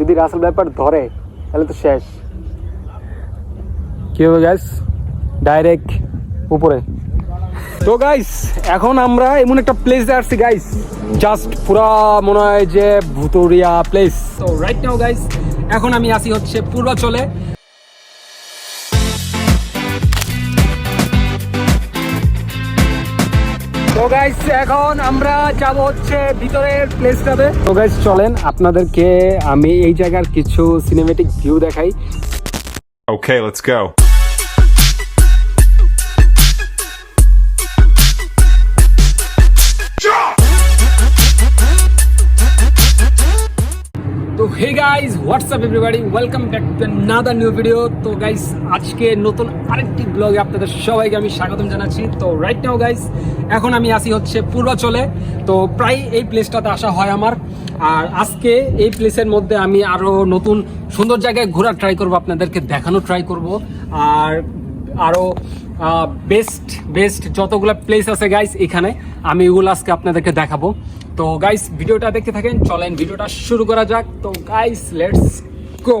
যদি রাসেল ব্যাপার ধরে তাহলে তো শেষ। কি হবে গ্যাস ডাইরেক্ট উপরে। তো গাইস এখন আমরা এমন একটা প্লেসে আসছি গাইস জাস্ট পুরা মনে হয় যে ভুতুরিয়া প্লেস তো রাইট নাও গাইস এখন আমি আসি হচ্ছে পূর্বাচলে। তো গাইস এখন আমরা যাব হচ্ছে ভিতরের প্লেসটাতে তো গাইস চলেন আপনাদেরকে আমি এই জায়গার কিছু সিনেমেটিক ভিউ দেখাই Okay, let's go. Hey guys what's up everybody welcome back to another new video তো গাইস আজকে নতুন আরেকটি ব্লগে আপনাদের সবাইকে আমি স্বাগতম জানাচ্ছি। তো রাইট নাও গাইস এখন আমি আসি হচ্ছে পূর্বাচলে। তো প্রায় এই প্লেসটাতে আসা হয় আমার। আর আজকে এই প্লেসের মধ্যে আমি আরও নতুন সুন্দর জায়গায় ঘোরার ট্রাই করব, আপনাদেরকে দেখানো ট্রাই করব। আর আরও বেস্ট বেস্ট যতগুলো প্লেস আছে গাইস এখানে আমি এগুলো আজকে আপনাদেরকে দেখাবো। তো গাইস ভিডিওটা দেখতে থাকেন, চলেন ভিডিওটা শুরু করা যাক। তো গাইস লেটস গো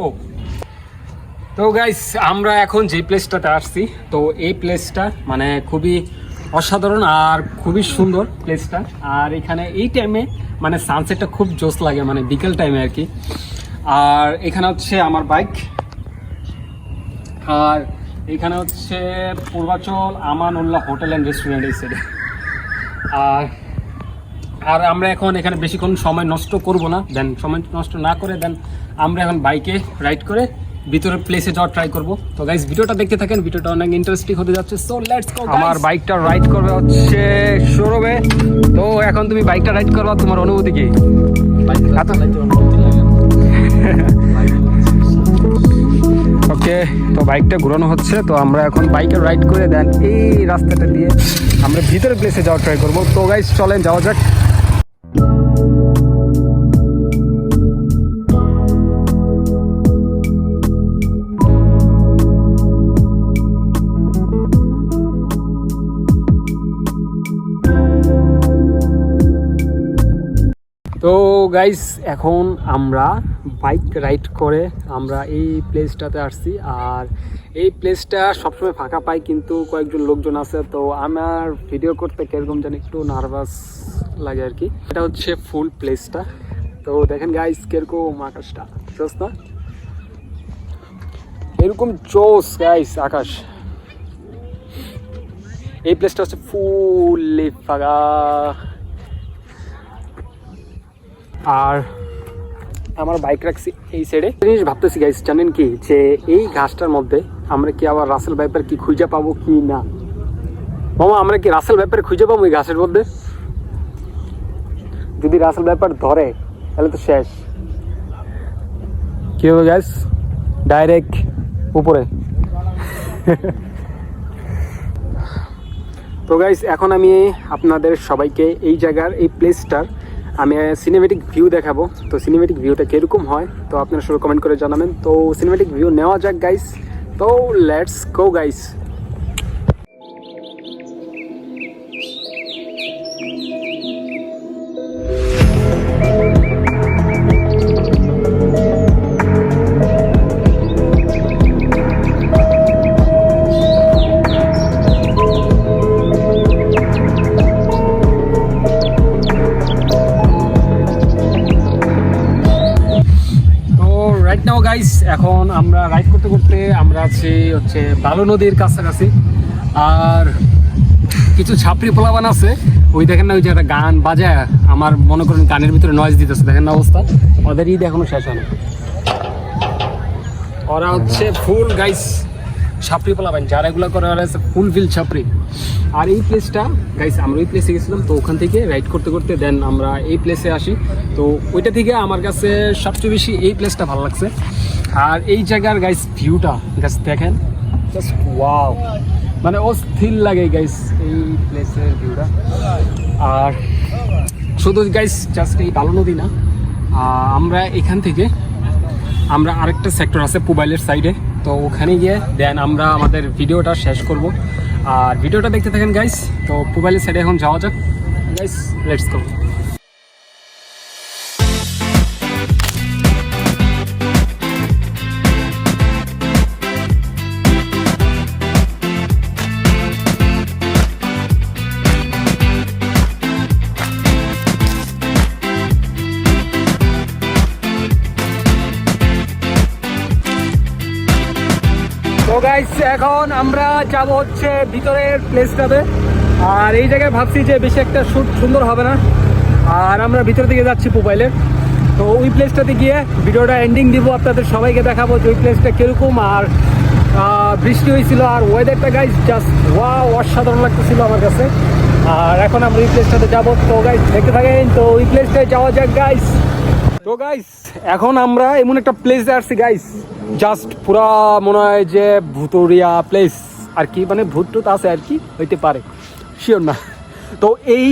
তো গাইস আমরা এখন যে প্লেসটাতে আসছি, তো এই প্লেসটা মানে খুবই অসাধারণ আর খুবই সুন্দর প্লেসটা আর এখানে এই টাইমে মানে সানসেটটা খুব জোস লাগে মানে বিকেল টাইমে আর কি। আর এখানে হচ্ছে আমার বাইক আর এখানে হচ্ছে Purbachal, Amanullah hotel and restaurant এই সাইডে আর আর আমরা এখন এখানে বেশিক্ষণ সময় নষ্ট করব না। দেন সময় নষ্ট না করে দেন আমরা এখন বাইকে রাইড করে ভিতরে প্লেসে যাওয়ার ট্রাই করব। তো গাইস ভিডিওটা দেখতে থাকেন ভিডিওটা অনেক ইন্টারেস্টিং হতে যাচ্ছে। সো লেটস গো আমার বাইকটা রাইড করবে হচ্ছে সৌরভে। তো এখন তুমি বাইকটা রাইড করবা তোমার অনুভূতি কি? ওকে তো বাইকটা ঘুরানো হচ্ছে তো আমরা এখন বাইকে রাইড করে দেন এই রাস্তাটা দিয়ে আমরা ভিতরে প্লেসে যাওয়ার ট্রাই করব। তো গাইস চলেন যাওয়া যাক। তো গাইস এখন আমরা বাইক রাইড করে আমরা এই প্লেসটাতে আসছি আর এই প্লেসটা সবসময় ফাঁকা পাই, কিন্তু কয়েকজন লোকজন আছে, তো আমার ভিডিও করতে কীরকম জানি একটু নার্ভাস লাগে আর কি। এটা হচ্ছে ফুল প্লেসটা তো দেখেন গাইস কীরকম আকাশটা। জোস না? এরকম জোস গাইস আকাশ। এই প্লেসটা হচ্ছে ফুললি ফাঁকা। আর আমার বাইক রাখছি এই সাইডে জিনিস ভাবতেছি গাইস জানেন কি? যে এই ঘাসটার মধ্যে আমরা কি আবার রাসেল ভাইপার কি খুঁজে পাবো কি না? মামা, আমরা কি রাসেল ভাইপার খুঁজে পাবো এই ঘাসের মধ্যে? যদি রাসেল ভাইপার ধরে, তাহলে তো শেষ। কি হবে গাইস ডাইরেক্ট উপরে। তো গাইস এখন আমি আপনাদের সবাইকে এই জায়গার, এই প্লেসটার আমি সিনেমেটিক ভিউ দেখাবো। তো সিনেমেটিক ভিউটা কীরকম হয়, তো আপনারা শুরু কমেন্ট করে জানাবেন। তো সিনেমেটিক ভিউ নেওয়া যাক গাইস তো লেটস গো গাইস গাইস এখন আমরা রাইড করতে করতে আমরা আছি হচ্ছে বালু নদীর কাছাকাছি। আর কিছু ছাপড়ি পোলাবান আছে। ওই দেখেন না, ওই যে একটা গান বাজায়। আমার মনে করেন গানের ভিতরে নয়েজ দিতেছে। দেখেন না অবস্থা? ওদের ঈদ এখনও শেষ হয় না ওরা হচ্ছে ফুল গাইস ছাপড়ি পোলাবেন যারা এগুলো করে ওরা হচ্ছে ফুল ফিল ছাপড়ি। আর এই প্লেসটা গাইস আমরা ওই প্লেসে গেছিলাম, তো ওখান থেকে রাইড করতে করতে দেন আমরা এই প্লেসে আসি। তো ওইটা থেকে আমার কাছে সবচেয়ে বেশি এই প্লেসটা ভালো লাগছে। আর এই জায়গার গাইস ভিউটা গাছ দেখেন। জাস্ট ওয়াও মানে অস্থির লাগে গাইস এই প্লেসের ভিউটা আর শুধু গাইস জাস্ট এই বালু নদী না আমরা এখান থেকে, আমরা আরেকটা সেক্টর আছে মোবাইলের সাইডে তো ওখানে গিয়ে দেন আমরা আমাদের ভিডিওটা শেষ করব। আর ভিডিওটা দেখতে থাকেন গাইস তো মোবাইলের সাইডে এখন যাওয়া যাক। গাইস লেটস গো এখন আমরা যাব হচ্ছে ভিতরের প্লেসটাতে আর এই জায়গায় ভাবছি যে বেশি একটা শুট সুন্দর হবে না। আর আমরা ভিতর দিকে যাচ্ছি মোবাইলে তো ওই প্লেসটাতে গিয়ে ভিডিওটা এন্ডিং দিব, আপনাদের সবাইকে দেখাবো যে ওই প্লেসটা কীরকম। আর বৃষ্টি হয়েছিল আর ওয়েদারটা গাইস জাস্ট ওয়া অসাধারণ লাগতেছিল আমার কাছে। আর এখন আমরা ওই প্লেসটাতে যাব। তো গাইস দেখতে থাকেন, তো ওই প্লেসটায় যাওয়া যাক গাইস তো গাইস এখন আমরা এমন একটা প্লেসে আসছি গাইস জাস্ট পুরা মনে হয় যে ভুতুরিয়া প্লেস আর কি মানে ভূত টুত আছে আর কি, হইতে পারে। শিওর না। তো এই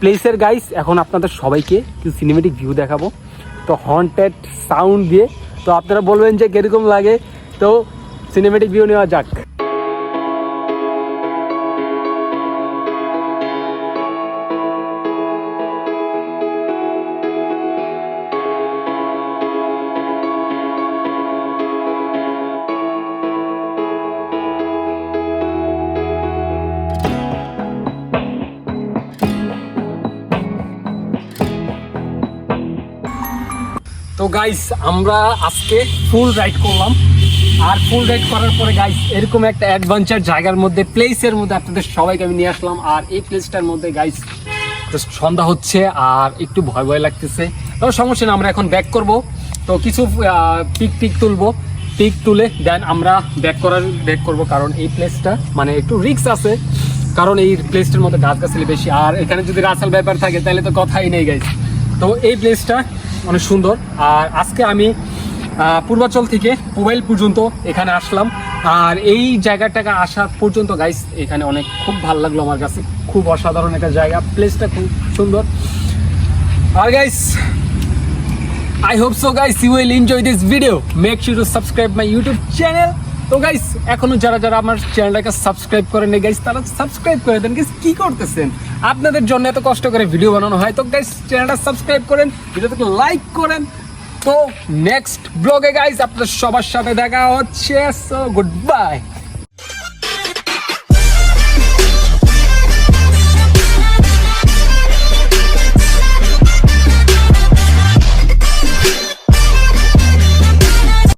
প্লেসের গাইস এখন আপনাদের সবাইকে কিছু সিনেমেটিক ভিউ দেখাবো। তো হন্টেড সাউন্ড দিয়ে। তো আপনারা বলবেন যে কীরকম লাগে। তো সিনেমেটিক ভিউ নেওয়া যাক। গাইস আমরা আজকে ফুল রাইড করলাম। আর ফুল রাইড করার পরে গাইস এরকম একটা অ্যাডভেঞ্চার জায়গার মধ্যে প্লেসের মধ্যে আপনাদের সবাইকে আমি নিয়ে আসলাম। আর এই প্লেসটার মধ্যে গাইস সন্ধ্যা হচ্ছে আর একটু ভয় ভয় লাগতেছে। তবে সমস্যা না আমরা এখন ব্যাক করব। তো কিছু পিক টিক তুলবো। পিক তুলে দেন আমরা ব্যাক করার ব্যাক করব। কারণ এই প্লেসটা মানে একটু রিস্ক আছে। কারণ এই প্লেসটার মধ্যে গাছ গাছালি বেশি। আর এখানে যদি রাসাল ব্যাপার থাকে, তাহলে তো কথাই নেই গাইস তো এই প্লেসটা অনেক সুন্দর। আর আজকে আমি পূর্বাচল থেকে মোবাইল পর্যন্ত এখানে আসলাম। আর এই জায়গাটাকে আসা পর্যন্ত গাইস এখানে অনেক খুব ভালো লাগল আমার কাছে। খুব অসাধারণ একটা জায়গা। প্লেসটা খুব সুন্দর। আর guys I hope so, guys, you will enjoy this video. Make sure to subscribe my YouTube channel. তো গাইস এখনও যারা যারা আমার চ্যানেলটাকে সাবস্ক্রাইব করেন গাইস তারা সাবস্ক্রাইব করে দেন গাইস কি করতেছেন? আপনাদের জন্য এত কষ্ট করে ভিডিও বানানো হয়, তো গাইস চ্যানেলটা সাবস্ক্রাইব করেন, ভিডিওটাকে লাইক করেন। তো নেক্সট ব্লগে গাইস আপনাদের সবার সাথে দেখা হচ্ছে সো গুড বাই